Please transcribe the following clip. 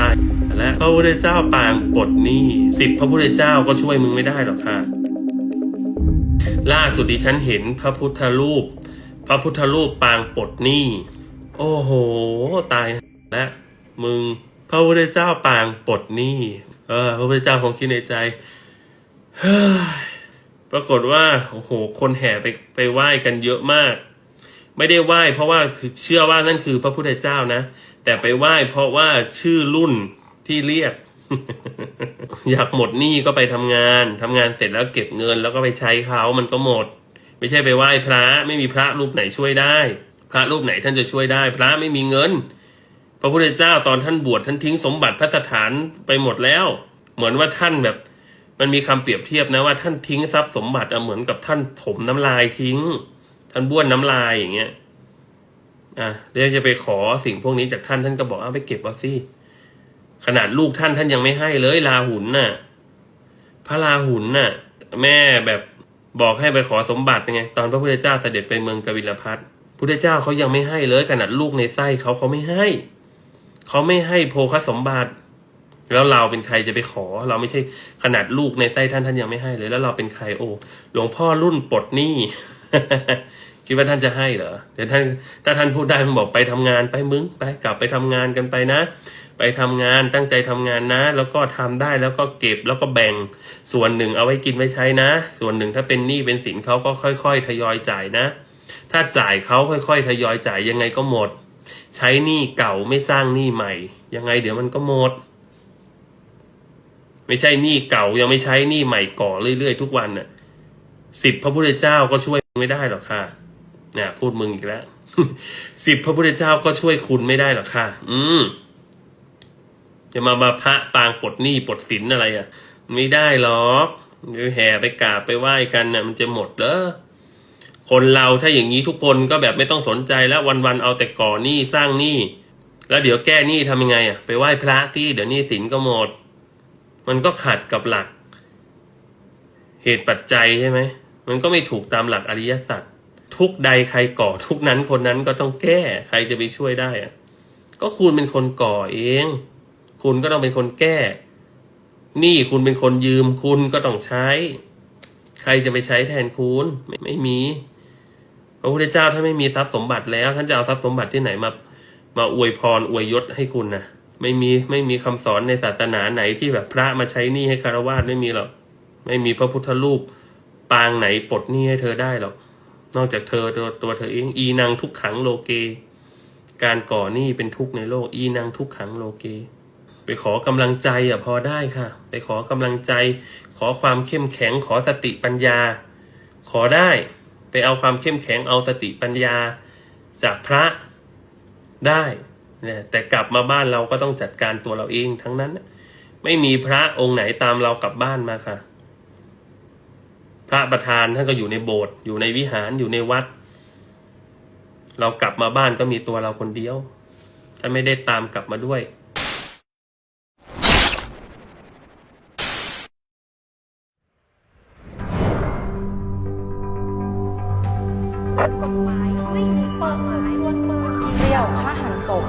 ตายและพระพุทธเจ้าปางปลดหนี้สิบพระพุทธเจ้าก็ช่วยมึงไม่ได้หรอกค่ะ ล่าสุดดิฉันเห็นพระพุทธรูป พระพุทธรูปปางปลดหนี้โอ้โห ตายและมึงพระพุทธเจ้าปางปลดหนี้เออพระพุทธเจ้าคงคิดในใจเฮ้ยปรากฏว่าโอ้โห คนแห่ไปไปไหว้กันเยอะมาก ไม่ได้ไหว้เพราะว่าเชื่อว่านั่นคือพระพุทธเจ้านะ แต่ไปไหว้เพราะว่าชื่อรุ่นที่เรียก อยากหมดหนี้ก็ไปทำงานทำงานเสร็จแล้วเก็บเงินแล้วก็ไปใช้เขามันก็หมด ไม่ใช่ไปไหว้พระไม่มีพระรูปไหนช่วยได้ พระรูปไหนท่านจะช่วยได้ พระไม่มีเงิน พระพุทธเจ้าตอนท่านบวชท่านทิ้งสมบัติพระสถานไปหมดแล้ว เหมือนว่าท่านแบบ มันมีคำเปรียบเทียบนะว่าท่านทิ้งทรัพย์สมบัติเหมือนกับท่านถมน้ำลายทิ้ง ท่านบ้วนน้ำลายอย่างเงี้ยอะเดี๋ยวจะไปขอสิ่งพวกนี้จากท่านท่านก็บอกเอาไปเก็บเอาสิขนาดลูกท่านท่านยังไม่ให้เลยลาหุนน่ะ พระลาหุนน่ะ แม่แบบบอกให้ไปขอสมบัติไงตอนพระพุทธเจ้าเสด็จไปเมืองกบิลพัทพุทธเจ้าเขายังไม่ให้เลย ขนาดลูกในไส้เขาเขาไม่ให้เขาไม่ให้โภคสมบัติ แล้วเราเป็นใครจะไปขอ เราไม่ใช่ขนาดลูกในไส้ท่านท่านยังไม่ให้เลย แล้วเราเป็นใครโอ้หลวงพ่อรุ่นปลดหนี้ คิดว่าท่านจะให้เหรอเดี๋ยวท่านถ้าท่านพูดได้มันบอกไปทำงานไปมึงไปกลับไปทำงานกันไปนะ ไปทำงานตั้งใจทำงานนะ แล้วก็ทำได้แล้วก็เก็บแล้วก็แบ่งส่วนหนึ่งเอาไว้กินไว้ใช้นะ ส่วนหนึ่งถ้าเป็นหนี้เป็นสินเขาก็ค่อยๆ ทยอยจ่ายนะ ถ้าจ่ายเขาค่อยๆ ทยอยจ่ายยังไงก็หมด ใช้หนี้เก่าไม่สร้างหนี้ใหม่ ยังไงเดี๋ยวมันก็หมด ไม่ใช่หนี้เก่ายังไม่ใช้หนี้ใหม่ก่อเรื่อยๆ ทุกวันน่ะสิบพระพุทธเจ้าก็ช่วย ไม่ได้หรอกค่ะเนี่ยพูดมึงอีกแล้วสิบพระพุทธเจ้าก็ช่วยคุณไม่ได้หรอกค่ะ อืมจะมามาพระปางปลดหนี้ปลดสินอะไรอะ ไม่ได้หรอกเดี๋ยวแห่ไปกราบไปไหว้กันน่ะ มันจะหมดเหรอคนเราถ้าอย่างนี้ทุกคนก็แบบไม่ต้องสนใจแล้ววันๆเอาแต่ก่อหนี้สร้างหนี้แล้วเดี๋ยวแก้หนี้ทำยังไงอะไปไหว้พระที่เดี๋ยวนี้สินก็หมด มันก็ขัดกับหลัก เหตุปัจจัยใช่ไหม มันก็ไม่ถูกตามหลักอริยสัจทุกใดใครก่อ ทุกนั้นคนนั้นก็ต้องแก้ใครจะไปช่วยได้อะก็คุณเป็นคนก่อเอง คุณก็ต้องเป็นคนแก้ นี่คุณเป็นคนยืมคุณก็ต้องใช้ ใครจะไปใช้แทนคุณไม่ไม่มีพระพุทธเจ้าท่านไม่มีทรัพย์สมบัติแล้ว ท่านจะเอาทรัพย์สมบัติที่ไหนมามาอวยพรอวยยศให้คุณนะไม่มีไม่มีคำสอนในศาสนาไหนที่แบบพระมาใช้นี้ให้คารวาสไม่มีหรอกไม่มีพระพุทธรูป ปางไหนปลดหนี้ให้เธอได้หรอก นอกจากเธอตัวตัวเธอเอง อีนางทุกขังโลเก การก่อหนี้เป็นทุกข์ในโลก อีนางทุกขังโลเก ไปขอกำลังใจอะพอได้ค่ะ ไปขอกำลังใจ ขอความเข้มแข็ง ขอสติปัญญา ขอได้ ไปเอาความเข้มแข็งเอาสติปัญญา จากพระได้เนี่ยแต่กลับมาบ้านเราก็ต้องจัดการตัวเราเองทั้งนั้น ไม่มีพระองค์ไหนตามเรากลับบ้านมาค่ะ ระประธานท่านก็อยู่ในโบสถ์อยู่ในวิหารอยู่ในวัด เรากลับมาบ้านก็มีตัวเราคนเดียวท่านไม่ได้ตามกลับมาด้วยกฎหมายไม่มีเปิดเผยบนปืนเปรี้ยวฆ่าหันศพ